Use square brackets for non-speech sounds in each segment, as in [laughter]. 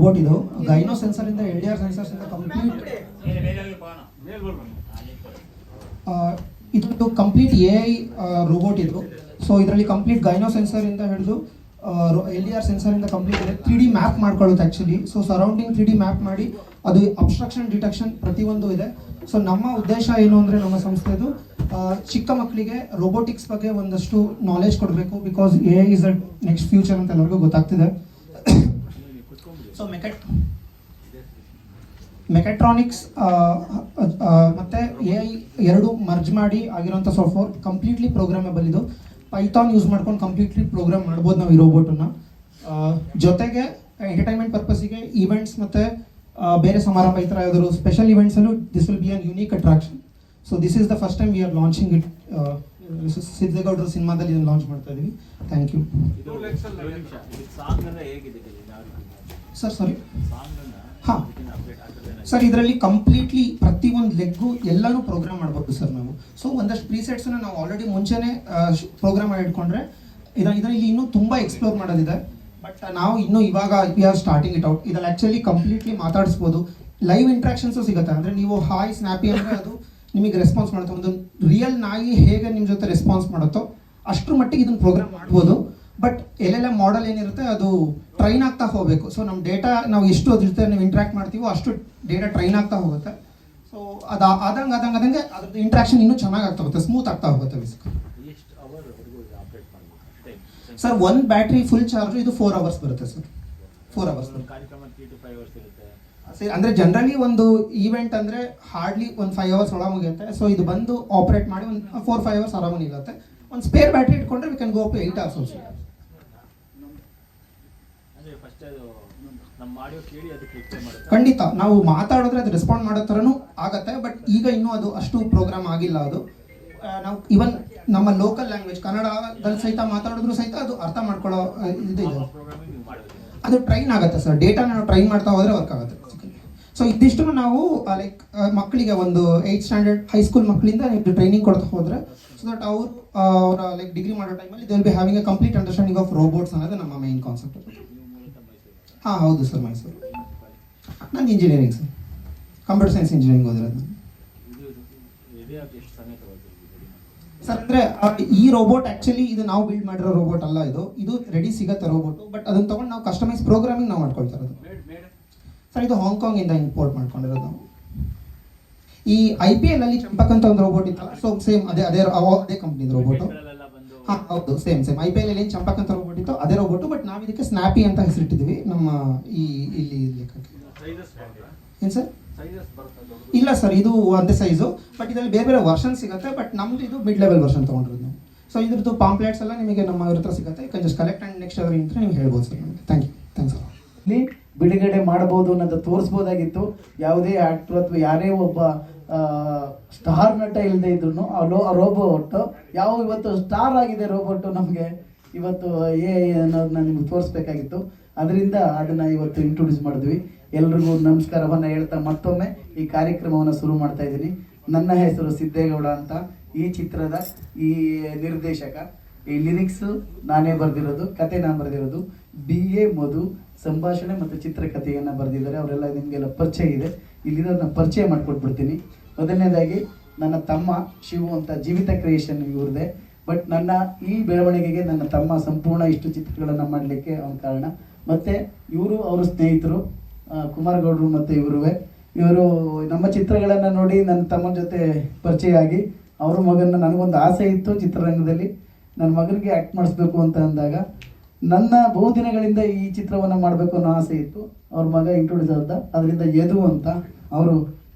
Robot ಇದು. ಗೈನೋ sensor ಇಂದ ಎಲ್ ಡಿ ಆರ್ ಸೆನ್ಸರ್ಸ್ ಇಂದ ಕಂಪ್ಲೀಟ್ ಇದೊಂದು ಕಂಪ್ಲೀಟ್ ಎ ಐ ರೋಬೋಟ್ ಇದು. ಸೊ ಇದರಲ್ಲಿ ಕಂಪ್ಲೀಟ್ ಗೈನೋ ಸೆನ್ಸರ್ ಇಂದ ಹಿಡಿದು ಎಲ್ ಡಿ ಆರ್ ಸೆನ್ಸರ್ ಇಂದ complete three D map ಮಾಡ್ಕೊಳ್ಳುತ್ತೆ actually so surrounding three D map ಮಾಡಿ, ಅದು ಅಬ್ಸ್ಟ್ರಕ್ಷನ್ ಡಿಟೆಕ್ಷನ್ ಪ್ರತಿಯೊಂದು ಇದೆ. ಸೊ ನಮ್ಮ ಉದ್ದೇಶ ಏನು ಅಂದರೆ ನಮ್ಮ ಸಂಸ್ಥೆದು ಚಿಕ್ಕ ಮಕ್ಕಳಿಗೆ ರೋಬೋಟಿಕ್ಸ್ ಬಗ್ಗೆ ಒಂದಷ್ಟು ನಾಲೆಜ್ ಕೊಡಬೇಕು because A I is a next future ಅಂತ ಎಲ್ಲರಿಗೂ ಗೊತ್ತಾಗ್ತಿದೆ. [coughs] ಸೊ ಮೆಕೆಟ್ ಮೆಕೆಟ್ರಾನಿಕ್ಸ್ ಮತ್ತೆ ಎ ಐ ಎರಡು ಮರ್ಜ್ ಮಾಡಿ ಆಗಿರೋಂಥ ಸಾಫ್ಟ್ವೇರ್ ಕಂಪ್ಲೀಟ್ಲಿ ಪ್ರೋಗ್ರಾಮೇಬಲ್ ಇದು. ಪೈಥಾನ್ ಯೂಸ್ ಮಾಡ್ಕೊಂಡು ಕಂಪ್ಲೀಟ್ಲಿ ಪ್ರೋಗ್ರಾಮ್ ಮಾಡ್ಬೋದು ನಾವು ಈ ರೋಬೋಟನ್ನ ಜೊತೆಗೆ ಎಂಟರ್ಟೈನ್ಮೆಂಟ್ ಪರ್ಪಸ್ಸಿಗೆ ಈವೆಂಟ್ಸ್ ಮತ್ತೆ ಬೇರೆ ಸಮಾರಂಭ ಈ ಥರ ಯಾವ್ದಾದ್ರು special ಈವೆಂಟ್ಸಲ್ಲೂ this will be an unique attraction so this is the first time we are launching it ಸಿದ್ದೇಗೌಡರ ಸಿನಿಮಾದಲ್ಲಿ ಇದನ್ನು ಲಾಂಚ್ ಮಾಡ್ತಾ ಇದ್ದೀವಿ ಥ್ಯಾಂಕ್ ಯು ಸರ್ ಸಾರಿ ಹಾಂ. ಸರ್ ಇದರಲ್ಲಿ ಕಂಪ್ಲೀಟ್ಲಿ ಪ್ರತಿಯೊಂದು ಲೆಗ್ಗು ಎಲ್ಲನೂ ಪ್ರೋಗ್ರಾಮ್ ಮಾಡಬೇಕು ಸರ್ ನಾವು. ಸೊ ಒಂದಷ್ಟು ಪ್ರೀಸೆಟ್ಸನ್ನು ನಾವು ಆಲ್ರೆಡಿ ಮುಂಚೆನೆ ಪ್ರೋಗ್ರಾಮ್ ಮಾಡಿ ಇಟ್ಕೊಂಡ್ರೆ ಇದನ್ನ ಇದರಲ್ಲಿ ಇನ್ನೂ ತುಂಬ ಎಕ್ಸ್ಪ್ಲೋರ್ ಮಾಡೋದಿದೆ. ಬಟ್ ನಾವು ಇನ್ನೂ ಇವಾಗ we are starting it out ಇದ್ರಲ್ಲಿ ಆ್ಯಕ್ಚುಲಿ ಕಂಪ್ಲೀಟ್ಲಿ ಮಾತಾಡಿಸ್ಬೋದು. ಲೈವ್ ಇಂಟ್ರಾಕ್ಷನ್ಸು ಸಿಗುತ್ತೆ? ಅಂದರೆ ನೀವು ಹಾಯ್ ಸ್ನ್ಯಾಪಿ ಅಂದರೆ ಅದು ನಿಮಗೆ ರೆಸ್ಪಾನ್ಸ್ ಮಾಡುತ್ತೆ. ಒಂದು ರಿಯಲ್ ನಾಯಿ ಹೇಗೆ ನಿಮ್ಮ ಜೊತೆ ರೆಸ್ಪಾನ್ಸ್ ಮಾಡುತ್ತೋ ಅಷ್ಟರ ಮಟ್ಟಿಗೆ ಇದನ್ನು ಪ್ರೋಗ್ರಾಮ್ ಮಾಡ್ಬೋದು. ಬಟ್ ಎಲ್ಲೆಲ್ಲ ಮಾಡೆಲ್ ಏನಿರುತ್ತೆ ಅದು ಟ್ರೈನ್ ಆಗ್ತಾ ಹೋಗಬೇಕು. ಸೊ ನಮ್ಮ ಡೇಟಾ ನಾವು ಎಷ್ಟು ಅದ್ರ ಜೊತೆ ನಾವು ಇಂಟ್ರಾಕ್ಟ್ ಮಾಡ್ತೀವೋ ಅಷ್ಟು ಡೇಟಾ ಟ್ರೈನ್ ಆಗ್ತಾ ಹೋಗುತ್ತೆ. ಸೊ ಅದು ಆದಂಗೆ ಆದಂಗೆ ಆದಂಗೆ ಅದ್ರದ್ದು ಇಂಟ್ರಾಕ್ಷನ್ ಇನ್ನೂ ಚೆನ್ನಾಗಿ ಆಗ್ತಾ ಹೋಗುತ್ತೆ. ಸ್ಮೂತ್ ಆಗ್ತಾ ಹೋಗುತ್ತೆ ಟೈಮ್ ಸರ್ ಒಂದು ಬ್ಯಾಟ್ರಿ ಫುಲ್ ಚಾರ್ಜ್ ಇದು ಫೋರ್ ಅವರ್ಸ್ ಬರುತ್ತೆ ಸರ್ ಫೋರ್ ಅವರ್ಸ್ ಸರಿ ಅಂದರೆ ಜನರಲಿ ಒಂದು ಈವೆಂಟ್ ಅಂದರೆ ಹಾರ್ಡ್ಲಿ ಒಂದು ಫೈವ್ ಅವರ್ಸ್ ಒಳ ಮುಗಿಯುತ್ತೆ. ಸೊ ಇದು ಬಂದು ಆಪರೇಟ್ ಮಾಡಿ ಒಂದು ಫೋರ್ ಫೈವ್ ಅವರ್ಸ್ ಆರಾಮಾಗಿ ಇರುತ್ತೆ ಒಂದು ಸ್ಪೇರ್ ಬ್ಯಾಟ್ರಿ ಇಟ್ಕೊಂಡ್ರೆ we can go to eight hours also ಅಂದ್ರೆ ಫಸ್ಟ್ ಅದು ನಮ್ಮ ಆಡಿಯೋ ಕೇಳಿ ಅದಕ್ಕೆ ರಿಪ್ಲೈ ಮಾಡುತ್ತೆ ಖಂಡಿತ. ನಾವು ಮಾತಾಡಿದ್ರೆ ಅದು ರೆಸ್ಪಾಂಡ್ ಮಾಡೋ ಥರನೂ ಆಗತ್ತೆ ಬಟ್ ಈಗ ಇನ್ನೂ ಅದು ಅಷ್ಟು ಪ್ರೋಗ್ರಾಮ್ ಆಗಿಲ್ಲ ಅದು. ನಾವು ಇವನ್ ನಮ್ಮ ಲೋಕಲ್ ಲ್ಯಾಂಗ್ವೇಜ್ ಕನ್ನಡದಲ್ಲಿ ಸಹಿತ ಮಾತಾಡಿದ್ರು ಸಹಿತ ಅದು ಅರ್ಥ ಮಾಡ್ಕೊಳ್ಳೋ ಇದು ಇದೆ. ಅದು ಟ್ರೈನ್ ಆಗುತ್ತೆ ಸರ್. ಡೇಟಾ ನಾವು ಟ್ರೈನ್ ಮಾಡ್ತಾ ಹೋದ್ರೆ ವರ್ಕ್ ಆಗುತ್ತೆ. ಸೊ ಇದಿಷ್ಟು ನಾವು ಲೈಕ್ ಮಕ್ಕಳಿಗೆ ಒಂದು ಏಯ್ತ್ ಸ್ಟ್ಯಾಂಡರ್ಡ್ ಹೈಸ್ಕೂಲ್ ಮಕ್ಕಳಿಂದ ನೀವು ಟ್ರೈನಿಂಗ್ ಕೊಡ್ತಾ ಹೋದ್ರೆ ಸೊ ದಟ್ ಅವ್ರು ಅವರ ಲೈಕ್ ಡಿಗ್ರಿ ಮಾಡೋ ಟೈಮಲ್ಲಿ they will be having a complete understanding of robots ಅನ್ನೋದು ನಮ್ಮ ಮೈನ್ ಕಾನ್ಸೆಪ್ಟ್ ಹಾಂ, ಹೌದು ಸರ್, ಮೈಸೂರು. ನಾನು engineering sir. Computer science engineering ಓದಿರೋದು. ಸರ್, ಅಂದರೆ ಈ ರೋಬೋಟ್ ಆ್ಯಕ್ಚುಲಿ ಇದು ನಾವು ಬಿಲ್ಡ್ ಮಾಡಿರೋ ರೋಬೋಟ್ ಅಲ್ಲ ಇದು. ಇದು ರೆಡಿ ಸಿಗತ್ತೆ ರೋಬೋಟ್ ಬಟ್ ಅದನ್ನು ತೊಗೊಂಡು ನಾವು ಕಸ್ಟಮೈಸ್ ಪ್ರೋಗ್ರಾಮಿಂಗ್ ನಾವು ಮಾಡ್ಕೊಳ್ತಾ ಇರೋದು. ಮೇಡ್ ಮೇಡ್ ಸರ್, ಇದು ಹಾಂಗ್ಕಾಂಗ್ ಇಂದ ಇಂಪೋರ್ಟ್ ಮಾಡ್ಕೊಂಡಿರೋದು ನಾವು. ಈ ಐ ಪಿ ಎಲ್ ಅಲ್ಲಿ ಚಂಪಕ್ ಅಂತ ಒಂದು ರೋಬೋಟ್ ಇತ್ತಲ್ಲ ಸೊ ಸೇಮ್ ಅದೇ ಅದೇ ಅದೇ ಕಂಪ್ನಿದು ರೋಬೋಟ್ ಹಾ ಹೌದು same same I P L ಅಲ್ಲಿ ಏನು ಚಂಪಕ್ ಅಂತ ರೋಬೋಟ್ ಇತ್ತು ಅದೇ ರೋಬೋಟ್ ಬಟ್ ನಾವು ಇದಕ್ಕೆ ಸ್ನ್ಯಾಪಿ ಅಂತ ಹೆಸರಿಟ್ಟಿದ್ವಿ. ನಮ್ಮ ಈ ಇಲ್ಲಿ ಲೆಕ್ಕಕ್ಕೆ. ಏನು ಸರ್? ಇಲ್ಲ ಸರ್ ಇದು ಒಂದೇ ಸೈಜು ಬಟ್ ಇದರಲ್ಲಿ ಬೇರೆ ಬೇರೆ ವರ್ಷನ್ ಸಿಗುತ್ತೆ ಬಟ್ ನಮ್ದು ಇದು ಮಿಡ್ ಲೆವೆಲ್ ವರ್ಷನ್ ತೊಗೊಂಡಿರೋದು ನಾವು. ಸೊ ಇದ್ರದ್ದು ಪಾಂಪ್ಲೆಟ್ಸ್ ಎಲ್ಲ ನಿಮಗೆ ನಮ್ಮ ಇವ್ರ ಹತ್ರ ಸಿಗುತ್ತೆ. ಯಾಕಂದ್ರೆ can just collect and next ಅದರ ಇಂತ ನೀವು ಹೇಳ್ಬೋದು ಸರ್ ನಮಗೆ. ಥ್ಯಾಂಕ್ ಯು ಥ್ಯಾಂಕ್ಸ್ ಇಲ್ಲಿ ಬಿಡುಗಡೆ ಮಾಡಬಹುದು ಅನ್ನೋದು ತೋರಿಸ್ಬೋದಾಗಿತ್ತು. ಯಾವುದೇ ಆ್ಯಕ್ಟ್ರು ಅಥವಾ ಯಾರೇ ಒಬ್ಬ ಸ್ಟಾರ್ ನಟ ಇಲ್ಲದೆ ಇದ್ರು ಆ ಲೋ ರೋಬೋಟ್ ಯಾವ ಇವತ್ತು ಸ್ಟಾರ್ ಆಗಿದೆ ರೋಬೋಟ್ ನಮಗೆ ಇವತ್ತು ಎ ಅನ್ನೋದನ್ನ ನಿಮ್ಗೆ ತೋರಿಸ್ಬೇಕಾಗಿತ್ತು. ಅದರಿಂದ ಅದನ್ನ ಇವತ್ತು ಇಂಟ್ರೊಡ್ಯೂಸ್ ಮಾಡಿದ್ವಿ. ಎಲ್ರಿಗೂ ನಮಸ್ಕಾರವನ್ನು ಹೇಳ್ತಾ ಮತ್ತೊಮ್ಮೆ ಈ ಕಾರ್ಯಕ್ರಮವನ್ನು ಶುರು ಮಾಡ್ತಾ ಇದ್ದೀನಿ. ನನ್ನ ಹೆಸರು ಸಿದ್ದೇಗೌಡ ಅಂತ. ಈ ಚಿತ್ರದ ಈ ನಿರ್ದೇಶಕ, ಈ ಲಿರಿಕ್ಸ್ ನಾನೇ ಬರೆದಿರೋದು, ಕತೆ ನಾನು ಬರೆದಿರೋದು. ಬಿ ಎ ಮಧು, ಸಂಭಾಷಣೆ ಮತ್ತು ಚಿತ್ರಕಥೆಯನ್ನು ಬರೆದಿದ್ದಾರೆ. ಅವರೆಲ್ಲ ನಿಮಗೆಲ್ಲ ಪರಿಚಯ ಇದೆ. ಇಲ್ಲಿರೋದನ್ನ ಪರಿಚಯ ಮಾಡಿಕೊಟ್ಬಿಡ್ತೀನಿ. ಮೊದಲನೇದಾಗಿ, ನನ್ನ ತಮ್ಮ ಶಿವು ಅಂತ ಜೀವಿತ ಕ್ರಿಯೇಷನ್ ಇವ್ರದೇ ಬಟ್ ನನ್ನ ಈ ಬೆಳವಣಿಗೆಗೆ ನನ್ನ ತಮ್ಮ ಸಂಪೂರ್ಣ ಇಷ್ಟು ಚಿತ್ರಗಳನ್ನು ಮಾಡಲಿಕ್ಕೆ ಅವನ ಕಾರಣ. ಮತ್ತು ಇವರು ಅವರ ಸ್ನೇಹಿತರು ಕುಮಾರಗೌಡರು ಮತ್ತು ಇವರುವೆ. ಇವರು ನಮ್ಮ ಚಿತ್ರಗಳನ್ನು ನೋಡಿ ನನ್ನ ತಮ್ಮನ ಜೊತೆ ಪರಿಚಯ ಆಗಿ, ಅವ್ರ ಮಗನ ನನಗೊಂದು ಆಸೆ ಇತ್ತು ಚಿತ್ರರಂಗದಲ್ಲಿ. ನನ್ನ ಮಗನಿಗೆ ಆ್ಯಕ್ಟ್ ಮಾಡಿಸ್ಬೇಕು ಅಂತ ಅಂದಾಗ ನನ್ನ ಬಹುದಿನಗಳಿಂದ ಈ ಚಿತ್ರವನ್ನು ಮಾಡಬೇಕು ಅನ್ನೋ ಆಸೆ ಇತ್ತು. ಅವ್ರ ಮಗ ಇಂಟ್ರೊಡ್ಯೂಸ್ ಆದ ಅದರಿಂದ ಯದು ಅಂತ ಅವರು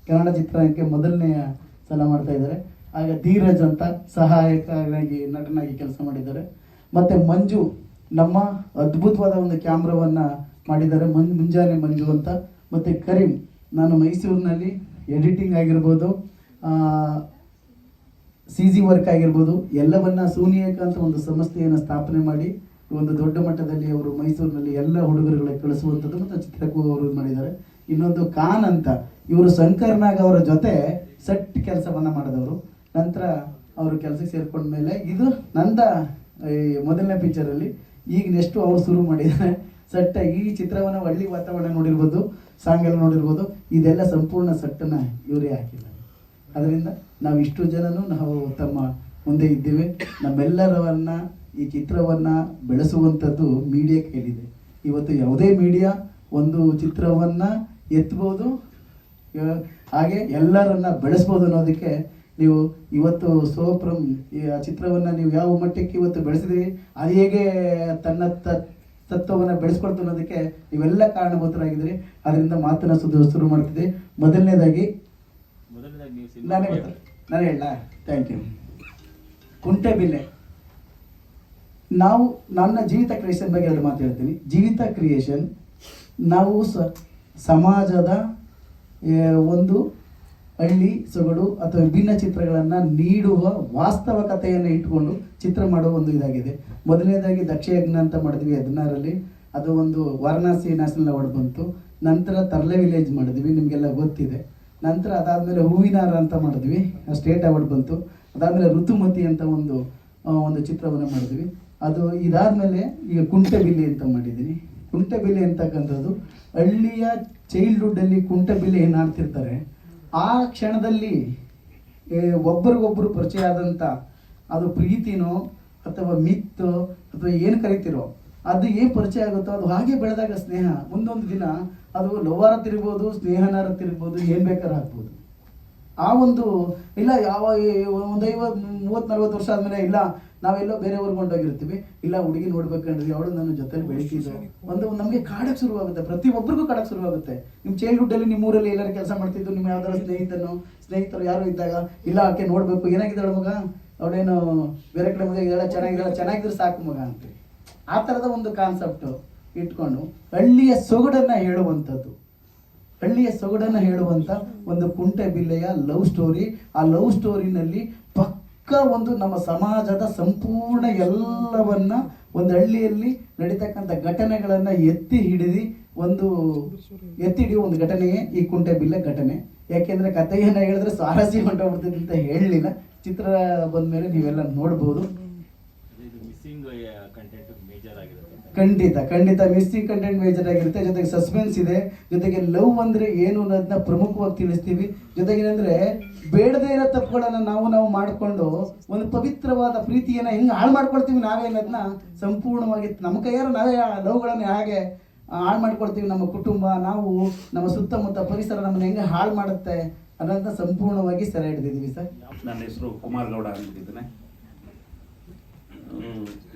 ಕನ್ನಡ ಚಿತ್ರಕ್ಕೆ ಮೊದಲನೆಯ ಸಲ ಮಾಡ್ತಾ ಇದ್ದಾರೆ. ಆಗ ಧೀರಜ್ ಅಂತ ಸಹಾಯಕನಾಗಿ ನಟನಾಗಿ ಕೆಲಸ ಮಾಡಿದ್ದಾರೆ. ಮತ್ತು ಮಂಜು, ನಮ್ಮ ಅದ್ಭುತವಾದ ಒಂದು ಕ್ಯಾಮ್ರಾವನ್ನು ಮಾಡಿದ್ದಾರೆ. ಮಂಜ್, ಮುಂಜಾನೆ ಮಂಜು ಅಂತ. ಮತ್ತು ಕರೀಂ, ನಾನು ಮೈಸೂರಿನಲ್ಲಿ ಎಡಿಟಿಂಗ್ ಆಗಿರ್ಬೋದು ಸಿ ಜಿ ವರ್ಕ್ ಆಗಿರ್ಬೋದು, ಎಲ್ಲವನ್ನ ಸೂನಿಯಕ ಅಂತ ಒಂದು ಸಂಸ್ಥೆಯನ್ನು ಸ್ಥಾಪನೆ ಮಾಡಿ ಒಂದು ದೊಡ್ಡ ಮಟ್ಟದಲ್ಲಿ ಅವರು ಮೈಸೂರಿನಲ್ಲಿ ಎಲ್ಲ ಹುಡುಗರುಗಳಿಗೆ ಕಳಿಸುವಂಥದ್ದು ಮತ್ತು ಚಿತ್ರಕ್ಕೂ ಅವರು ಮಾಡಿದ್ದಾರೆ. ಇನ್ನೊಂದು ಖಾನ್ ಅಂತ, ಇವರು ಶಂಕರ್ನಾಗ್ ಅವರ ಜೊತೆ ಸೆಟ್ ಕೆಲಸವನ್ನು ಮಾಡಿದವರು. ನಂತರ ಅವರು ಕೆಲಸಕ್ಕೆ ಸೇರ್ಕೊಂಡ ಮೇಲೆ ಇದು ನಂದ, ಈ ಮೊದಲನೇ ಪಿಕ್ಚರಲ್ಲಿ ಈಗ ನೆಕ್ಸ್ಟು ಅವರು ಶುರು ಮಾಡಿದ್ದಾರೆ. ಸೆಟ್ ಈ ಚಿತ್ರವನ್ನು ಹಳ್ಳಿ ವಾತಾವರಣ ನೋಡಿರ್ಬೋದು ಸಾಂಗ್ ಎಲ್ಲ ನೋಡಿರ್ಬೋದು. ಇದೆಲ್ಲ ಸಂಪೂರ್ಣ ಸೆಟ್ಟನ್ನು ಇವರೇ ಹಾಕಿದ್ದಾರೆ. ಅದರಿಂದ ನಾವು ಇಷ್ಟು ಜನನು ನಾವು ತಮ್ಮ ಮುಂದೆ ಇದ್ದೇವೆ. ನಮ್ಮೆಲ್ಲರವನ್ನ ಈ ಚಿತ್ರವನ್ನ ಬೆಳೆಸುವಂಥದ್ದು ಮೀಡಿಯಾ ಕೇಳಿದೆ. ಇವತ್ತು ಯಾವುದೇ ಮೀಡಿಯಾ ಒಂದು ಚಿತ್ರವನ್ನ ಎತ್ತಬಹುದು ಹಾಗೆ ಎಲ್ಲರನ್ನ ಬೆಳೆಸ್ಬೋದು ಅನ್ನೋದಕ್ಕೆ ನೀವು ಇವತ್ತು ಸೋಪ್ರಮ್ ಈ ಆ ಚಿತ್ರವನ್ನು ನೀವು ಯಾವ ಮಟ್ಟಕ್ಕೆ ಇವತ್ತು ಬೆಳೆಸಿದ್ರಿ ಅದು ಹೇಗೆ ತನ್ನ ತತ್ವವನ್ನು ಬೆಳೆಸ್ಕೊಳ್ತು ಅನ್ನೋದಕ್ಕೆ ನೀವೆಲ್ಲ ಕಾರಣಭೂತರಾಗಿದ್ದೀರಿ. ಅದರಿಂದ ಮಾತನ್ನ ಸುದ್ದಿ ಶುರು ಮಾಡ್ತಿದ್ದೆ. ಮೊದಲನೇದಾಗಿ ನಾನೇ ನಾನು ಹೇಳ ಥ್ಯಾಂಕ್ ಯು ಕುಂಟೆಬಿಲ್ಲೆ ನಾವು ನನ್ನ ಜೀವಿತ ಕ್ರಿಯೇಷನ್ ಬಗ್ಗೆ ಎರಡು ಮಾತು ಹೇಳ್ತೀನಿ. ಜೀವಿತ ಕ್ರಿಯೇಷನ್ ನಾವು ಸಮಾಜದ ಒಂದು ಹಳ್ಳಿ, ಸೊಗಡು ಅಥವಾ ವಿಭಿನ್ನ ಚಿತ್ರಗಳನ್ನು ನೀಡುವ ವಾಸ್ತವ ಕಥೆಯನ್ನು ಇಟ್ಕೊಂಡು ಚಿತ್ರ ಮಾಡುವ ಒಂದು ಇದಾಗಿದೆ. ಮೊದಲನೇದಾಗಿ ದಕ್ಷಯಜ್ಞ ಅಂತ ಮಾಡಿದ್ವಿ ಹದಿನಾರಲ್ಲಿ ಅದು ಒಂದು ವಾರಣಾಸಿ ನ್ಯಾಷನಲ್ ಅವಾರ್ಡ್ ಬಂತು. ನಂತರ ತರ್ಲೆ ವಿಲೇಜ್ ಮಾಡಿದ್ವಿ, ನಿಮಗೆಲ್ಲ ಗೊತ್ತಿದೆ. ನಂತರ ಅದಾದಮೇಲೆ ಹೂವಿನಾರ ಅಂತ ಮಾಡಿದ್ವಿ, ಸ್ಟೇಟ್ ಅವಾರ್ಡ್ ಬಂತು. ಅದಾದಮೇಲೆ ಋತುಮತಿ ಅಂತ ಒಂದು ಒಂದು ಚಿತ್ರವನ್ನು ಮಾಡಿದ್ವಿ. ಅದು ಇದಾದಮೇಲೆ ಈಗ ಕುಂಟೆಬಿಲ್ಲೆ ಅಂತ ಮಾಡಿದ್ದೀನಿ. ಕುಂಟೆಬಿಲ್ಲೆ ಅಂತಕ್ಕಂಥದ್ದು ಹಳ್ಳಿಯ ಚೈಲ್ಡ್ಹುಡ್ಡಲ್ಲಿ ಕುಂಟೆಬಿಲ್ಲೆ ಏನು ಆಡ್ತಿರ್ತಾರೆ ಆ ಕ್ಷಣದಲ್ಲಿ ಏ, ಒಬ್ರಿಗೊಬ್ರು ಪರಿಚಯ ಆದಂಥ ಅದು ಪ್ರೀತಿನೋ ಅಥವಾ ಮಿತ್ತು ಅಥವಾ ಏನು ಕರಿತೀರೋ ಅದು ಏನು ಪರಿಚಯ ಆಗುತ್ತೋ ಅದು ಹಾಗೆ ಬೆಳೆದಾಗ ಸ್ನೇಹ. ಮುಂದೊಂದು ದಿನ ಅದು ಲೋವಾರತ್ ತಿರ್ಬೋದು ಸ್ನೇಹನಾರ ತಿರ್ಬೋದು ಏನು ಬೇಕಾದ್ರೂ ಆಗ್ಬೋದು ಆ ಒಂದು ಇಲ್ಲ ಯಾವ ಒಂದು ಐವತ್ತು ಮೂವತ್ತು ನಲ್ವತ್ತು ವರ್ಷ ಆದಮೇಲೆ ಇಲ್ಲ ನಾವೆಲ್ಲೋ ಬೇರೆ ಊರಿಗೆ ಹೋಗಿರ್ತೀವಿ ಇಲ್ಲ, ಹುಡುಗಿ ನೋಡ್ಬೇಕಂದ್ರೆ ಅವಳು ನನ್ನ ಜೊತೆಲಿ ಬೆಳೀತಿದ್ರು ಒಂದು ನಮಗೆ ಕಾಡಕ್ಕೆ ಶುರುವಾಗುತ್ತೆ. ಪ್ರತಿಯೊಬ್ಬರಿಗೂ ಕಾಡಕ್ಕೆ ಶುರುವಾಗುತ್ತೆ. ನಿಮ್ಮ ಚೈಲ್ಡ್ಹುಡ್ಡಲ್ಲಿ ನಿಮ್ಮ ಊರಲ್ಲಿ ಎಲ್ಲರೂ ಕೆಲಸ ಮಾಡ್ತಿದ್ರು, ನಿಮ್ಮ ಯಾವ್ದಾರ ಸ್ನೇಹಿತನು, ಸ್ನೇಹಿತರು ಯಾರು ಇದ್ದಾಗ, ಇಲ್ಲ, ಆಕೆ ನೋಡಬೇಕು. ಏನಾಗಿದ್ದಾಳೆ ಮಗ? ಅವಳೇನು ಬೇರೆ ಕಡೆ ಮಗ ಇದೆಲ್ಲ ಚೆನ್ನಾಗಿದ್ದಾಳೆ, ಚೆನ್ನಾಗಿದ್ರೆ ಸಾಕು ಮಗ ಅಂತ. ಆ ಥರದ ಒಂದು ಕಾನ್ಸೆಪ್ಟು ಇಟ್ಕೊಂಡು ಹಳ್ಳಿಯ ಸೊಗಡನ್ನು ಹೇಳುವಂಥದ್ದು. ಹಳ್ಳಿಯ ಸೊಗಡನ್ನು ಹೇಳುವಂತ ಒಂದು ಕುಂಟೆ ಬಿಲ್ಲೆಯ ಲವ್ ಸ್ಟೋರಿ ಆ ಲವ್ ಸ್ಟೋರಿನಲ್ಲಿ ಪಕ್ಕ ಒಂದು ನಮ್ಮ ಸಮಾಜದ ಸಂಪೂರ್ಣ ಎಲ್ಲವನ್ನ ಒಂದು ಹಳ್ಳಿಯಲ್ಲಿ ನಡೀತಕ್ಕಂಥ ಘಟನೆಗಳನ್ನ ಎತ್ತಿ ಹಿಡಿದು ಒಂದು ಎತ್ತಿ ಹಿಡಿಯುವ ಒಂದು ಘಟನೆಯೇ ಈ ಕುಂಟೆ ಬಿಲ್ಲೆ ಘಟನೆ. ಯಾಕೆಂದ್ರೆ ಕಥೆಯನ್ನ ಹೇಳಿದ್ರೆ ಸ್ವಾರಸ್ಯ ಹೊಂಟೋಗ್ಬಿಡ್ತದೆ ಅಂತ ಹೇಳಲಿಲ್ಲ. ಚಿತ್ರ ಬಂದ ಮೇಲೆ ನೀವೆಲ್ಲ ನೋಡ್ಬೋದು ಇದು ಮಿಸ್ಸಿಂಗ್ ಕಂಟೆಂಟ್ ಮೇಜರ್ ಆಗಿರುತ್ತೆ ಖಂಡಿತ ಖಂಡಿತ ಮಿಸ್ಸಿಂಗ್ ಕಂಟೆಂಟ್ ಮೇಜರ್ ಆಗಿರುತ್ತೆ ಜೊತೆಗೆ ಸಸ್ಪೆನ್ಸ್ ಇದೆ, ಜೊತೆಗೆ ಲವ್ ಅಂದರೆ ಏನು ಅನ್ನೋದನ್ನ ಪ್ರಮುಖವಾಗಿ ತಿಳಿಸ್ತೀವಿ. ಜೊತೆಗೆ ಏನಂದ್ರೆ ಬೇಡದೇ ಇರೋ ತಪ್ಪುಗಳನ್ನು ನಾವು ನಾವು ಮಾಡಿಕೊಂಡು ಒಂದು ಪವಿತ್ರವಾದ ಪ್ರೀತಿಯನ್ನ ಹೆಂಗೆ ಹಾಳು ಮಾಡ್ಕೊಳ್ತೀವಿ ನಾವೇ ಅನ್ನೋದನ್ನ ಸಂಪೂರ್ಣವಾಗಿ ನಮ್ಮ ಕೈಯಾರು ನಾವೇ ಲವ್ಗಳನ್ನು ಹಾಗೆ ಹಾಳು ಮಾಡ್ಕೊಳ್ತೀವಿ, ನಮ್ಮ ಕುಟುಂಬ, ನಾವು, ನಮ್ಮ ಸುತ್ತಮುತ್ತ ಪರಿಸರ ನಮ್ಮನ್ನ ಹೆಂಗೆ ಹಾಳು ಮಾಡುತ್ತೆ ಅನ್ನೋದನ್ನ ಸಂಪೂರ್ಣವಾಗಿ ಸೆರೆ ಹಿಡಿದಿದ್ದೀವಿ ಸರ್. ನನ್ನ ಹೆಸರು ಕುಮಾರ್ ಗೌಡ ಅಂತಿದ್ದೇನೆ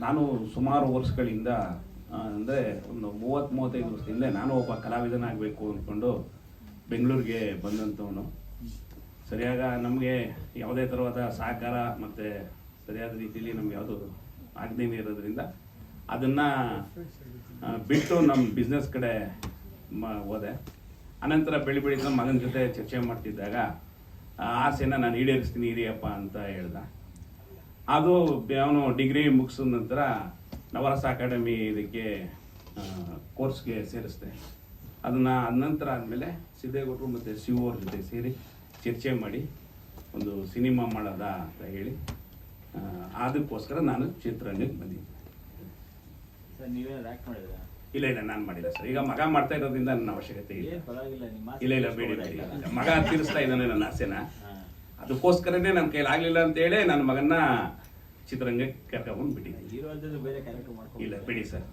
ನಾನು ಸುಮಾರು ವರ್ಷಗಳಿಂದ ಅಂದ್ರೆ ಒಂದು ಮೂವತ್ತು, ಮೂವತ್ತೈದು ವರ್ಷದಿಂದ ನಾನು ಒಬ್ಬ ಕಲಾವಿದನಾಗಬೇಕು ಅಂದ್ಕೊಂಡು ಬೆಂಗಳೂರಿಗೆ ಬಂದಂಥವನು. ಸರಿಯಾಗ ನಮಗೆ ಯಾವುದೇ ಥರವಾದ ಸಹಕಾರ ಮತ್ತು ಸರಿಯಾದ ರೀತಿಯಲ್ಲಿ ನಮ್ಗೆ ಯಾವುದು ಆಗ್ನೇ ಇರೋದ್ರಿಂದ ಅದನ್ನು ಬಿಟ್ಟು ನಮ್ಮ ಬಿಸ್ನೆಸ್ ಕಡೆ ಮ, ಹೋದೆ. ಅನಂತರ ಬೆಳಿ ಬೆಳಿ ನಮ್ಮ ಮಗನ ಜೊತೆ ಚರ್ಚೆ ಮಾಡ್ತಿದ್ದಾಗ ಆಸೆನ ನಾನು ಈಡೇರಿಸ್ತೀನಿ ಇರಿಯಪ್ಪ ಅಂತ ಹೇಳ್ದ. ಅದು ಅವನು ಡಿಗ್ರಿ ಮುಗಿಸಿದ ನಂತರ ನವರಸ ಅಕಾಡೆಮಿ ಇದಕ್ಕೆ ಕೋರ್ಸ್ಗೆ ಸೇರಿಸ್ದೆ. ಅದನ್ನು ಅದ ನಂತರ ಆದಮೇಲೆ ಸಿದ್ದೇಗೌಡರು ಮತ್ತು ಶಿವ ಅವ್ರ ಜೊತೆ ಸೇರಿ ಚರ್ಚೆ ಮಾಡಿ ಒಂದು ಸಿನಿಮಾ ಮಾಡೋದ ಅಂತ ಹೇಳಿ ಅದಕ್ಕೋಸ್ಕರ ನಾನು ಚಿತ್ರರಂಗಕ್ಕೆ ಬಂದಿದ್ದೆ. ಇಲ್ಲ ಇಲ್ಲ ನಾನು ಮಾಡಿಲ್ಲ ಸರ್. ಈಗ ಮಗ ಮಾಡ್ತಾ ಇರೋದ್ರಿಂದ ನನ್ನ ಅವಶ್ಯಕತೆ ಇಲ್ಲ. ಇಲ್ಲ ಇಲ್ಲ ಬೇಡಿ ಬೇಡಿ. ತೀರಿಸ್ಬೋದಾಯ್ತಲ್ಲ? ಮಗ ತೀರಿಸ್ತಾ ಇದ್ದಾನೆ ನನ್ನ ಆಸೆನ. ಅದಕ್ಕೋಸ್ಕರನೇ ನನ್ನ ಕೈಲಾಗಲಿಲ್ಲ ಅಂತೇಳಿ ಅಂತ ಹೇಳಿ ನನ್ನ ಮಗನ್ನ ಚಿತ್ರರಂಗಕ್ಕೆ ಕರ್ಕೊಂಡ್ಬಂದು ಬಿಟ್ಟಿದ್ದೀನಿ ಇಲ್ಲ ಬಿಡಿ ಸರ್.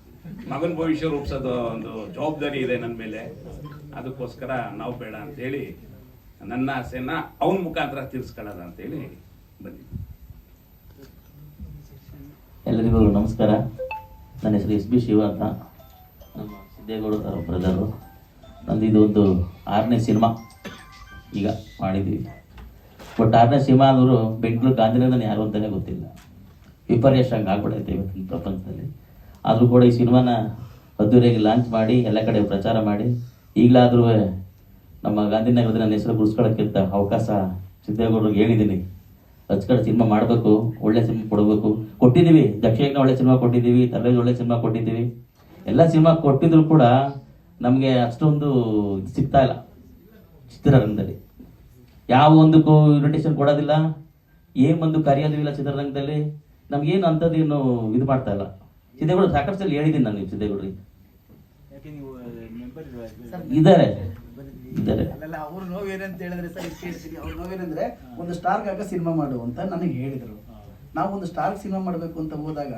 ಮಗನ ಭವಿಷ್ಯ ರೂಪಿಸೋದು ಒಂದು ಜವಾಬ್ದಾರಿ ಇದೆ ನನ್ನ ಮೇಲೆ. ಅದಕ್ಕೋಸ್ಕರ ನಾವು ಬೇಡ ಅಂತ ಹೇಳಿ ನನ್ನ ಆಸೆನ ಅವನ ಮುಖಾಂತರ ತೀರಿಸ್ಕೊಳ್ಳೋದ ಅಂತ ಹೇಳಿ ಬಂದಿದ್ದೆ. ಎಲ್ಲರಿಗೂ ನಮಸ್ಕಾರ. ನನ್ನ ಹೆಸರು ಎಸ್ ಬಿ ಶಿವ ಅಂತ. ನಮ್ಮ ಸಿದ್ದೇಗೌಡರ ಬ್ರದರು ನಂದು ಇದು ಒಂದು ಆರನೇ ಸಿನಿಮಾ ಈಗ ಮಾಡಿದ್ವಿ ಬಟ್ ಆರನೇ ಸಿನಿಮಾ ಅಂದರು ಬೆಂಗಳೂರು ಗಾಂಧಿನಗರ ಯಾರು ಅಂತಲೇ ಗೊತ್ತಿಲ್ಲ. ವಿಪರ್ಯಾಸ ಹಂಗೆ ಆಗ್ಬಿಡೈತೆ ಇವತ್ತಿನ ಪ್ರಪಂಚದಲ್ಲಿ. ಆದರೂ ಕೂಡ ಈ ಸಿನಿಮಾನ ಅದ್ದೂರಿಯಾಗಿ ಲಾಂಚ್ ಮಾಡಿ, ಎಲ್ಲ ಕಡೆ ಪ್ರಚಾರ ಮಾಡಿ, ಈಗಲಾದರೂ ನಮ್ಮ ಗಾಂಧಿನಗರದ ನನ್ನ ಹೆಸರು ಗುರುಸ್ಕೊಳ್ಳೋಕ್ಕಿಂತ ಅವಕಾಶ ಸಿದ್ದೇಗೌಡರಿಗೆ ಹೇಳಿದ್ದೀನಿ. ಕಡೆ ಸಿನಿಮಾ ಮಾಡಬೇಕು, ಒಳ್ಳೆ ಸಿನಿಮಾ ಕೊಡಬೇಕು. ಕೊಟ್ಟಿದ್ದೀವಿ, ದಕ್ಷಿಣ ಒಳ್ಳೆ ಸಿನಿಮಾ ಕೊಟ್ಟಿದ್ದೀವಿ, ತರಬೇತಿ ಒಳ್ಳೆ ಸಿನಿಮಾ ಕೊಟ್ಟಿದ್ದೀವಿ. ಎಲ್ಲ ಸಿನಿಮಾ ಕೊಟ್ಟಿದ್ರು ಕೂಡ ನಮಗೆ ಅಷ್ಟೊಂದು ಸಿಗ್ತಾ ಇಲ್ಲ ಚಿತ್ರರಂಗದಲ್ಲಿ ಯಾವ ಒಂದಕ್ಕೂ ಇನ್ವಿಟೇಷನ್ ಕೊಡೋದಿಲ್ಲ, ಏನು ಒಂದು ಕರೆಯೋದು ಇಲ್ಲ ಚಿತ್ರರಂಗದಲ್ಲಿ. ನಮ್ಗೇನು ಅಂಥದ್ದೇನು ಇದು ಮಾಡ್ತಾ ಇಲ್ಲ. ಸಿದ್ದೇಗೌಡ ಸಾಕಷ್ಟು ಸಲ ಹೇಳಿದ್ದೀನಿ ನಾನು ಸಿದ್ದೇಗೌಡರಿಗೆ ನೀವು ಇದ್ದಾರೆ. ಇದ್ದಾರೆ. ಅಲ್ಲಲ್ಲ ಅವ್ರ ನೋವೇನಂತ ಹೇಳಿದ್ರೆ ಸರ್ ಅವ್ರ ನೋವೇನಂದ್ರೆ ಒಂದು ಸ್ಟಾರ್ ಸಿನಿಮಾ ಮಾಡು ಅಂತ ನನಗೆ ಹೇಳಿದ್ರು. ನಾವು ಒಂದು ಸ್ಟಾರ್ ಸಿನಿಮಾ ಮಾಡಬೇಕು ಅಂತ ಹೋದಾಗ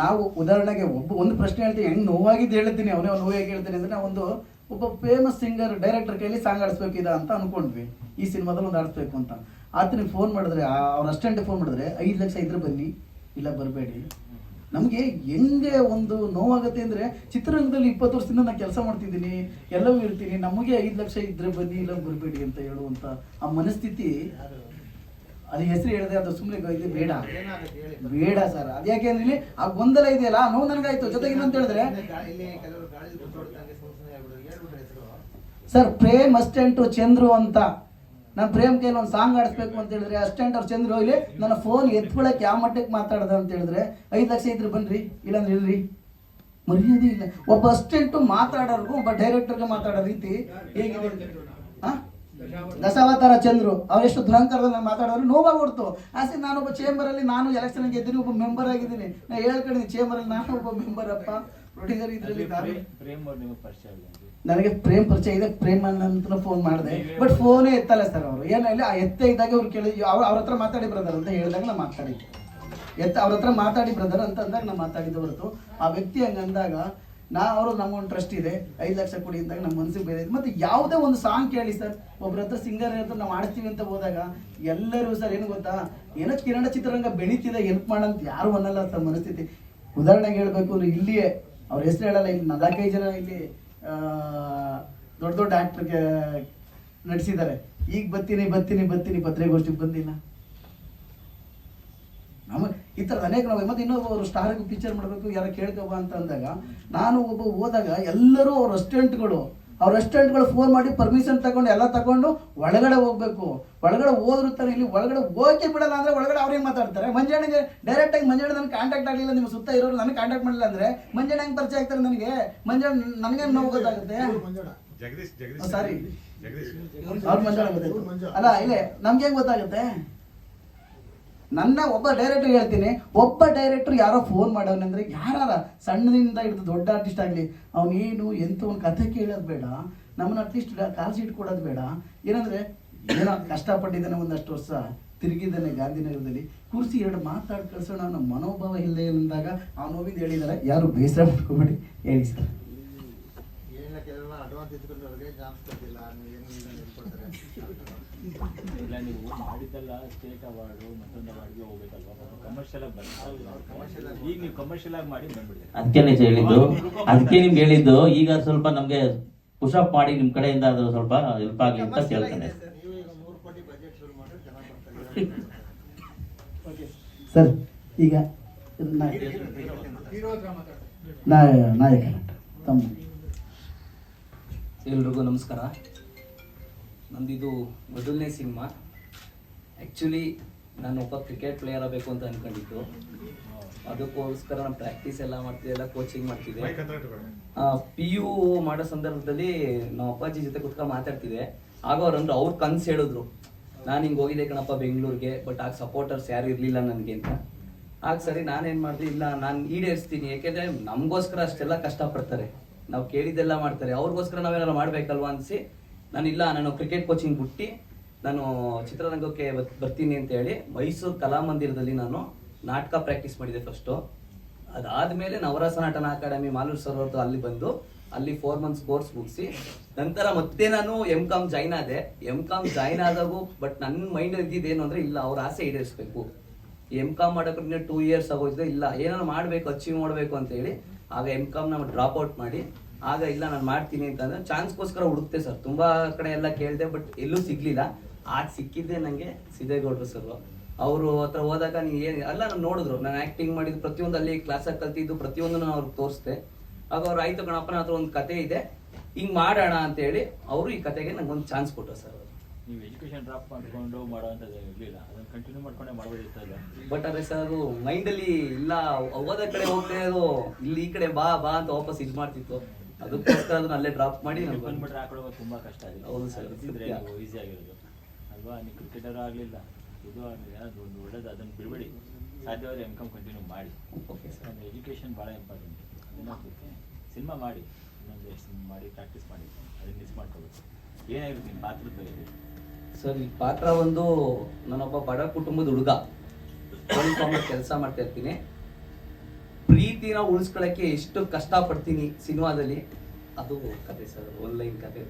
ನಾವು ಉದಾಹರಣೆಗೆ ಒಬ್ಬ ಒಂದು ಪ್ರಶ್ನೆ ಹೇಳ್ತೀನಿ ಹೆಂಗ್ ನೋವಾಗಿದ್ದು ಹೇಳ್ತೀನಿ ಅವನೇ ಅವ್ನು ನೋವಾಗಿ ಹೇಳ್ತೀನಿ ಅಂದ್ರೆ ನಾವು ಒಂದು ಒಬ್ಬ ಫೇಮಸ್ ಸಿಂಗರ್ ಡೈರೆಕ್ಟರ್ ಕೈಯಲ್ಲಿ ಸಾಂಗ್ ಆಡಿಸ್ಬೇಕಿದ ಅಂತ ಅನ್ಕೊಂಡ್ವಿ. ಈ ಸಿನಿಮಾದಲ್ಲಿ ಒಂದು ಆಡಿಸ್ಬೇಕು ಅಂತ. ಆತನಿಗೆ ಫೋನ್ ಮಾಡಿದ್ರೆ ಅವ್ರ ಅಸ್ಟೆಂಟ್ ಫೋನ್ ಮಾಡಿದ್ರೆ ಐದು ಲಕ್ಷ ಇದ್ರ ಬನ್ನಿ ಇಲ್ಲ ಬರಬೇಡಿ. ನಮಗೆ ಹೆಂಗೆ ಒಂದು ನೋವಾಗುತ್ತೆ ಅಂದರೆ ಚಿತ್ರರಂಗದಲ್ಲಿ ಇಪ್ಪತ್ತು ವರ್ಷದಿಂದ ನಾನು ಕೆಲಸ ಮಾಡ್ತಿದ್ದೀನಿ ಎಲ್ಲವೂ ಇರ್ತೀನಿ ನಮಗೆ ಐದು ಲಕ್ಷ ಇದ್ರೆ ಬನ್ನಿ ಇಲ್ಲ ಬರಬೇಡಿ ಅಂತ ಹೇಳುವಂಥ ಆ ಮನಸ್ಥಿತಿ ಅದು ಹೆಸರು ಹೇಳಿದೆ ಅದು ಸುಮ್ಮನೆ ಇದು ಬೇಡ. ಬೇಡ ಸರ್ ಅದ್ಯಾಕೆ ಅಂದ್ರೆ ಆ ಗೊಂದಲ ಇದೆಯಲ್ಲ ನೋವು ನನಗಾಯ್ತು. ಜೊತೆಗೆ ಏನಂತ ಹೇಳಿದ್ರೆ ಸರ್ ಪ್ರೇಮ್ ಅಸ್ಟೆಂಟು ಚಂದ್ರು ಅಂತ ನಾನು ಪ್ರೇಮ್ ಕೈಲಿ ಒಂದು ಸಾಂಗ್ ಆಡಿಸ್ಬೇಕು ಅಂತ ಹೇಳಿದ್ರೆ ಅಸ್ಟೆಂಟ್ ಅವ್ರು ಚಂದ್ರ ಇಲ್ಲಿ ನನ್ನ ಫೋನ್ ಎತ್ಕೊಳಕ್ಕೆ ಯಾವ ಮಟ್ಟಕ್ಕೆ ಮಾತಾಡ್ದ ಅಂತ ಹೇಳಿದ್ರೆ ಐದು ಲಕ್ಷ ಇದ್ರೆ ಬನ್ರಿ ಇಲ್ಲಾಂದ್ರೆ ಇಲ್ರಿ. ಮರ್ಯಾದೆ ಇಲ್ಲ. ಒಬ್ಬ ಅಸ್ಟೆಂಟು ಮಾತಾಡೋರ್ಗು ಒಬ್ಬ ಡೈರೆಕ್ಟರ್ಗೆ ಮಾತಾಡೋ ರೀತಿ ಹೇಗಿದೆ? ದಶಾವತಾರ ಚಂದ್ರು ಅವರೆಷ್ಟು ದುರಂಕಾರದಲ್ಲಿ ಮಾತಾಡೋರು ನೋವಾಗ ಹೊಡ್ತು. ಆಸೆ ನಾನೊಬ್ಬ ಚೇಂಬರ್ ಅಲ್ಲಿ ನಾನು ಎಲೆಕ್ಷನ್ ಗೆದ್ದೀನಿ ಒಬ್ಬ ಮೆಂಬರ್ ಆಗಿದ್ದೀನಿ. ನಾ ಹೇಳ್ಕೊಂಡಿದ್ದೀನಿ ಚೇಂಬರ್ ಅಲ್ಲಿ ನಾನು ಒಬ್ಬ ಮೆಂಬರ್ ಅಪ್ಪ. ಪ್ರೊಡ್ಯೂಸರ್ ಇದ್ರಲ್ಲಿ ನಾನು ನನಗೆ ಪ್ರೇಮ್ ಪರಿಚಯ ಇದೆ, ಪ್ರೇಮ್ ಅಂತ ಫೋನ್ ಮಾಡಿದೆ. ಬಟ್ ಫೋನೇ ಎತ್ತಲ್ಲ ಸರ್ ಅವರು. ಏನಿಲ್ಲ ಆ ಎತ್ತ ಇದ್ದಾಗ ಅವ್ರು ಕೇಳಿ ಅವ್ರ ಅವ್ರ ಹತ್ರ ಮಾತಾಡಿ ಬ್ರದರ್ ಅಂತ ಹೇಳಿದಾಗ ನಾ ಮಾತಾಡಿದ್ದೆ. ಎತ್ತ ಅವ್ರ ಹತ್ರ ಮಾತಾಡಿ ಬ್ರದರ್ ಅಂತ ಅಂದಾಗ ನಾ ಮಾತಾಡಿದ್ದು ಹೊರತು. ಆ ವ್ಯಕ್ತಿ ಹಂಗ ಅಂದಾಗ, ನಾ ಅವರು ನಮ್ಮ ಒಂದು ಟ್ರಸ್ಟ್ ಇದೆ, ಐದು ಲಕ್ಷ ಕೊಡಿ ಅಂದಾಗ ನಮ್ಮ ಮನಸ್ಸಿಗೆ ಬೇರೆ ಮತ್ತೆ ಯಾವುದೇ ಒಂದು ಸಾಂಗ್ ಕೇಳಿ ಸರ್ ಒಬ್ಬರ ಹತ್ರ ಸಿಂಗರ್ ಹತ್ರ ನಾವು ಆಡ್ತೀವಿ ಅಂತ ಹೋದಾಗ, ಎಲ್ಲರೂ ಸರ್ ಏನು ಗೊತ್ತಾ, ಏನೋ ಕಿರಣ ಚಿತ್ರರಂಗ ಬೆಳೀತಿದೆ ಹೆಲ್ಪ್ ಮಾಡಂತ ಯಾರು ಅನ್ನಲ್ಲ ಸರ್ ಮನಸ್ಥಿತಿ. ಉದಾಹರಣೆಗೆ ಹೇಳ್ಬೇಕು ಅಂದ್ರೆ ಇಲ್ಲಿಯೇ, ಅವ್ರ ಹೆಸರು ಹೇಳಲ್ಲ, ಇಲ್ಲಿ ನಾಲ್ಕೈದು ಜನ ಇಲ್ಲಿ ದೊಡ್ಡ ದೊಡ್ಡ ಆ್ಯಕ್ಟ್ರಿಗೆ ನಡೆಸಿದ್ದಾರೆ. ಈಗ ಬರ್ತೀನಿ ಬರ್ತೀನಿ ಬರ್ತೀನಿ, ಪತ್ರಿಕಾಗೋಷ್ಠಿಗೆ ಬಂದಿಲ್ಲ. ನಮಗೆ ಈ ಥರ ಅನೇಕ ನಾವು ಮತ್ತೆ ಇನ್ನೊಬ್ಬರು ಸ್ಟಾರಿಗೆ ಪಿಕ್ಚರ್ ಮಾಡಬೇಕು, ಯಾರೋ ಕೇಳ್ಕೊಬ ಅಂತ ಅಂದಾಗ, ನಾನು ಒಬ್ಬ ಹೋದಾಗ ಎಲ್ಲರೂ ಅವ್ರ ರೆಸ್ಟೋರೆಂಟ್ಗಳು ಅವ್ರ ರೆಸ್ಟೋರೆಂಟ್ಗಳು ಫೋನ್ ಮಾಡಿ ಪರ್ಮಿಷನ್ ತಗೊಂಡು ಎಲ್ಲ ತಗೊಂಡು ಒಳಗಡೆ ಹೋಗ್ಬೇಕು. ಒಳಗಡೆ ಹೋದ್ರು ತಾನೆ ಇಲ್ಲಿ ಒಳಗಡೆ ಹೋಗಿ ಬಿಡಲ್ಲ ಅಂದ್ರೆ ಒಳಗಡೆ ಅವ್ರೇನ್ ಮಾತಾಡ್ತಾರೆ? ಮಂಜಣ್ಣಗೆ ಡೈರೆಕ್ಟ್ ಆಗಿ ಮಂಜಣ್ಣ ನನಗೆ ಕಾಂಟ್ಯಾಕ್ಟ್ ಆಗಲಿಲ್ಲ ನಿಮ್ಮ ಸುತ್ತ ಇರೋರು ನನಗೆ ಕಾಂಟ್ಯಾಕ್ಟ್ ಮಾಡಿಲ್ಲ ಅಂದ್ರೆ ಮಂಜಣ್ಣ ಹೆಂಗ್ ಪರಿಚಯ ಆಗ್ತಾರೆ ನನಗೆ? ಮಂಜಣ್ಣ ನನಗೆ ನೋವು ಗೊತ್ತಾಗುತ್ತೆ? ಸಾರಿ. ಅವ್ರ ಅಲ್ಲ ಇಲ್ಲೇ ನಮ್ಗೆ ಹೆಂಗ್ ಗೊತ್ತಾಗುತ್ತೆ? ನನ್ನ ಒಬ್ಬ ಡೈರೆಕ್ಟರ್ ಹೇಳ್ತೀನಿ, ಒಬ್ಬ ಡೈರೆಕ್ಟರ್ ಯಾರೋ ಫೋನ್ ಮಾಡೋನಂದ್ರೆ ಯಾರ ಸಣ್ಣದಿಂದ ಹಿಡಿದು ದೊಡ್ಡ ಆರ್ಟಿಸ್ಟ್ ಆಗಲಿ ಅವನೇನು ಎಂತ ಒಂದು ಕಥೆ ಕೇಳೋದು ಬೇಡ, ನಮ್ಮನ್ನ ಅಟ್ಲೀಸ್ಟ್ ಕಾಲ್ ಇಟ್ಕೊಡೋದು ಬೇಡ. ಏನಂದ್ರೆ, ಏನೋ ಕಷ್ಟಪಟ್ಟಿದ್ದಾನೆ ಒಂದಷ್ಟು ವರ್ಷ, ತಿರುಗಿದ್ದಾನೆ ಗಾಂಧಿನಗರದಲ್ಲಿ. ಕೂರಿಸಿ ಎರಡು ಮಾತಾಡಿ ಕಳ್ಸೋಣ ಅನ್ನೋ ಮನೋಭಾವ ಇಲ್ಲದೆ ಅಂದಾಗ ಆ ನೋವಿಂದ ಹೇಳಿದಾರೆ ಯಾರು ಬೇಸರ ಮಾಡ್ಕೋಬೇಡಿ. ಹೇಳಿ ಸರ್. ಅಡ್ವಾನ್ಸ್ ಇಲ್ಲ ನೀವು ಮಾಡಿದ್ದಲ್ಲ ಸ್ಟೇಟ್ ಅವಾರ್ಡು ಮತ್ತೊಂದು ಅವಾರ್ಡ್ಗೆ ಹೋಗ್ಬೇಕಲ್ವಾ? ಕಮರ್ಷಿಯಲ್ ಆಗಿ ಬರ್ತಾರೆ ಈಗ ನೀವು ಕಮರ್ಷಿಯಲ್ ಆಗಿ ಮಾಡಿ ಬಂದ್ಬಿಡಿ ಅದಕ್ಕೆ ನಿಜ ಹೇಳಿದ್ದು. ಅದಕ್ಕೆ ನಿಮ್ಗೆ ಹೇಳಿದ್ದು. ಈಗ ಸ್ವಲ್ಪ ನಮಗೆ ಪುಷಪ್ ಮಾಡಿ ನಿಮ್ಮ ಕಡೆಯಿಂದ ಅದು ಸ್ವಲ್ಪ ಹೆಲ್ಪ್ ಆಗಲಿ ಅಂತ ಕೇಳ್ತೇನೆ. ನೀವು ಈಗ ಮೂರು ಕೋಟಿ ಬಜೆಟ್ ಶುರು ಮಾಡಿದ್ರೆ ಚೆನ್ನಾಗಿ ಬರ್ತಾರೆ. ಸರ್ ಈಗ ನಾಯಕ. ತಮ್ಮ. ಎಲ್ರಿಗೂ ನಮಸ್ಕಾರ. ನಂದಿದು ಮೊದಲನೇ ಸಿನಿಮಾ. ಆ್ಯಕ್ಚುಲಿ ನಾನು ಒಬ್ಬ ಕ್ರಿಕೆಟ್ ಪ್ಲೇಯರ್ ಆಗಬೇಕು ಅಂತ ಅನ್ಕೊಂಡಿದ್ದು. ಅದಕ್ಕೋಸ್ಕರ ನಾನು ಪ್ರಾಕ್ಟೀಸ್ ಎಲ್ಲ ಮಾಡ್ತಿದ್ದೆ ಎಲ್ಲ ಕೋಚಿಂಗ್ ಮಾಡ್ತಿದ್ದೆ. ಪಿ ಯು ಮಾಡೋ ಸಂದರ್ಭದಲ್ಲಿ ನಮ್ಮ ಅಪ್ಪಾಜಿ ಜೊತೆ ಕುತ್ಕೊಂಡು ಮಾತಾಡ್ತಿದ್ದೆ. ಆಗ ಅವ್ರಂದ್ರೆ ಅವ್ರ ಕನ್ಸು ಹೇಳಿದ್ರು. ನಾನು ಹಿಂಗೆ ಹೋಗಿದ್ದೆ ಕಣಪ್ಪ ಬೆಂಗಳೂರಿಗೆ ಬಟ್ ಆಗ ಸಪೋರ್ಟರ್ಸ್ ಯಾರು ಇರಲಿಲ್ಲ ನನಗೆ ಅಂತ. ಆಗ ಸರಿ ನಾನೇನು ಮಾಡಿದೆ ಇಲ್ಲ ನಾನು ಈಡೇರಿಸ್ತೀನಿ. ಯಾಕೆಂದರೆ ನಮಗೋಸ್ಕರ ಅಷ್ಟೆಲ್ಲ ಕಷ್ಟಪಡ್ತಾರೆ. ನಾವು ಕೇಳಿದ್ದೆಲ್ಲ ಮಾಡ್ತಾರೆ. ಅವ್ರಿಗೋಸ್ಕರ ನಾವೇನಾರು ಮಾಡಬೇಕಲ್ವಾ ಅನಿಸಿ ನಾನು ಇಲ್ಲ ನಾನು ಕ್ರಿಕೆಟ್ ಕೋಚಿಂಗ್ ಬಿಟ್ಟು ನಾನು ಚಿತ್ರರಂಗಕ್ಕೆ ಬರ್ತೀನಿ ಅಂತ ಹೇಳಿ ಮೈಸೂರು ಕಲಾಮಂದಿರದಲ್ಲಿ ನಾನು ನಾಟಕ ಪ್ರಾಕ್ಟೀಸ್ ಮಾಡಿದೆ ಫಸ್ಟು ಅದಾದ್ಮೇಲೆ ನವರಸ ನಟನ ಅಕಾಡೆಮಿ ಮಾಲೂರು ಸರ್ ಅವ್ರದ್ದು ಅಲ್ಲಿ ಬಂದು, ಅಲ್ಲಿ ಫೋರ್ ಮಂತ್ಸ್ ಕೋರ್ಸ್ ಮುಗಿಸಿ, ನಂತರ ಮತ್ತೆ ನಾನು ಎಂ ಕಾಮ್ ಜಾಯ್ನ್ ಆದೆ. ಎಂ ಕಾಮ್ ಜಾಯ್ನ್ ಆದಾಗು ಬಟ್ ನನ್ನ ಮೈಂಡ್ ಇದ್ದಿದ್ದೇನು ಅಂದರೆ ಇಲ್ಲ, ಅವ್ರ ಆಸೆ ಈಡೇರಿಸಬೇಕು. ಎಂ ಕಾಮ್ ಮಾಡೋಕೆ ಟೂ ಇಯರ್ಸ್ ಆಗೋಯ್ತು ಇಲ್ಲ, ಏನಾದ್ರು ಮಾಡಬೇಕು ಅಚೀವ್ ಮಾಡಬೇಕು ಅಂತ ಹೇಳಿ, ಆಗ ಎಂ ಕಾಮ್ ನಾವು ಡ್ರಾಪ್ ಔಟ್ ಮಾಡಿ ಆಗ ಇಲ್ಲ ನಾನು ಮಾಡ್ತೀನಿ ಅಂತಂದ್ರೆ ಚಾನ್ಸ್ಗೋಸ್ಕರ ಹುಡುಕ್ತೆ ಸರ್. ತುಂಬಾ ಕಡೆ ಎಲ್ಲ ಕೇಳಿದೆ ಬಟ್ ಎಲ್ಲೂ ಸಿಗ್ಲಿಲ್ಲ. ಆಗ ಸಿಕ್ಕಿದ್ದೆ ನನಗೆ ಸಿದ್ದೇಗೌಡರು ಸರ್ ಅವರು ಹತ್ರ ಹೋದಾಗ ನೀವು ಏನು ಅಲ್ಲ ನಾನು ನೋಡಿದ್ರು. ನಾನು ಆ್ಯಕ್ಟಿಂಗ್ ಮಾಡಿದ್ದು ಪ್ರತಿಯೊಂದು ಅಲ್ಲಿ ಕ್ಲಾಸಾಗಿ ಕಲ್ತಿದ್ದು ಪ್ರತಿಯೊಂದು ನಾನು ಅವ್ರಿಗೆ ತೋರಿಸ್ದೆ. ಆಗ ಅವ್ರು ಆಯ್ತು ಕಣಪ್ಪನ ಹತ್ರ ಒಂದು ಕತೆ ಇದೆ. ಹಿಂಗೆ ಮಾಡೋಣ ಅಂತ ಹೇಳಿ ಅವರು ಈ ಕತೆಗೆ ನಂಗೆ ಒಂದು ಚಾನ್ಸ್ ಕೊಟ್ಟರು ಸರ್ ಅವರು. ನೀವು ಎಜುಕೇಶನ್ ಡ್ರಾಪ್ ಮಾಡ್ಕೊಂಡು ಮಾಡೋವಂಥದ್ದು ಇರಲಿಲ್ಲ. ಅದನ್ನು ಕಂಟಿನ್ಯೂ ಮಾಡ್ಕೊಂಡೇ ಮಾಡಬೇಕಿತ್ತಲ್ಲ ಬಟ್ ಅದೇ ಸರ್ ಅದು ಮೈಂಡಲ್ಲಿ ಇಲ್ಲ. ಹೋದ ಕಡೆ ಹೋಗ್ತಾ ಇಲ್ಲಿ ಈ ಕಡೆ ಬಾ ಬಾ ಅಂತ ವಾಪಸ್ ಇದು ಮಾಡ್ತಿತ್ತು. ಅದಕ್ಕೋಸ್ಕರ ಅದನ್ನ ಅಲ್ಲೇ ಡ್ರಾಪ್ ಮಾಡಿ ನಮ್ಗೆ ಬಂದ್ಬಿಟ್ರೆ ತುಂಬಾ ತುಂಬ ಕಷ್ಟ ಆಗಿದೆ. ಹೌದು ಸರ್ ಇದ್ರೆ ಈಸಿ ಆಗಿರೋದು. ಅಲ್ವಾ? ನೀವು ಕ್ರಿಕೆಟರ್ ಆಗಲಿಲ್ಲ. ಇದು ಏನಾದ್ರು ಒಂದು ಒಳ್ಳೇದು ಅದನ್ನು ಬಿಡಬೇಡಿ. ಸಾಧ್ಯವಾದ್ರೆ ಎಂ ಕಾಮ್ ಕಂಟಿನ್ಯೂ ಮಾಡಿ. ಓಕೆ ಸರ್ ಅಂದರೆ ಎಜುಕೇಷನ್ ಭಾಳ ಇಂಪಾರ್ಟೆಂಟ್ ಅದನ್ನ ಸಿನಿಮಾ ಮಾಡಿ. ಇನ್ನೊಂದು ಎಷ್ಟು ಮಾಡಿ ಪ್ರಾಕ್ಟೀಸ್ ಮಾಡಿ. ಅದನ್ನ ಮಿಸ್ ಮಾಡ್ಕೊಬೇಕು ಏನಾಗಿರುತ್ತೆ ನಿಮ್ಮ ಪಾತ್ರದ ತೆಗೆದು ಸರ್ ಈ ಪಾತ್ರ ಒಂದು ನನ್ನೊಬ್ಬ ಬಡ ಕುಟುಂಬದ ಹುಡುಗ. ಕೆಲಸ ಮಾಡ್ತಾ ಇರ್ತೀನಿ. ಪ್ರೀತಿನ ಉಳಿಸ್ಕೊಳ್ಳೋಕ್ಕೆ ಎಷ್ಟು ಕಷ್ಟಪಡ್ತೀನಿ ಸಿನಿಮಾದಲ್ಲಿ ಅದು ಕತೆ ಸರ್ ಆನ್ಲೈನ್ ಕತೆ.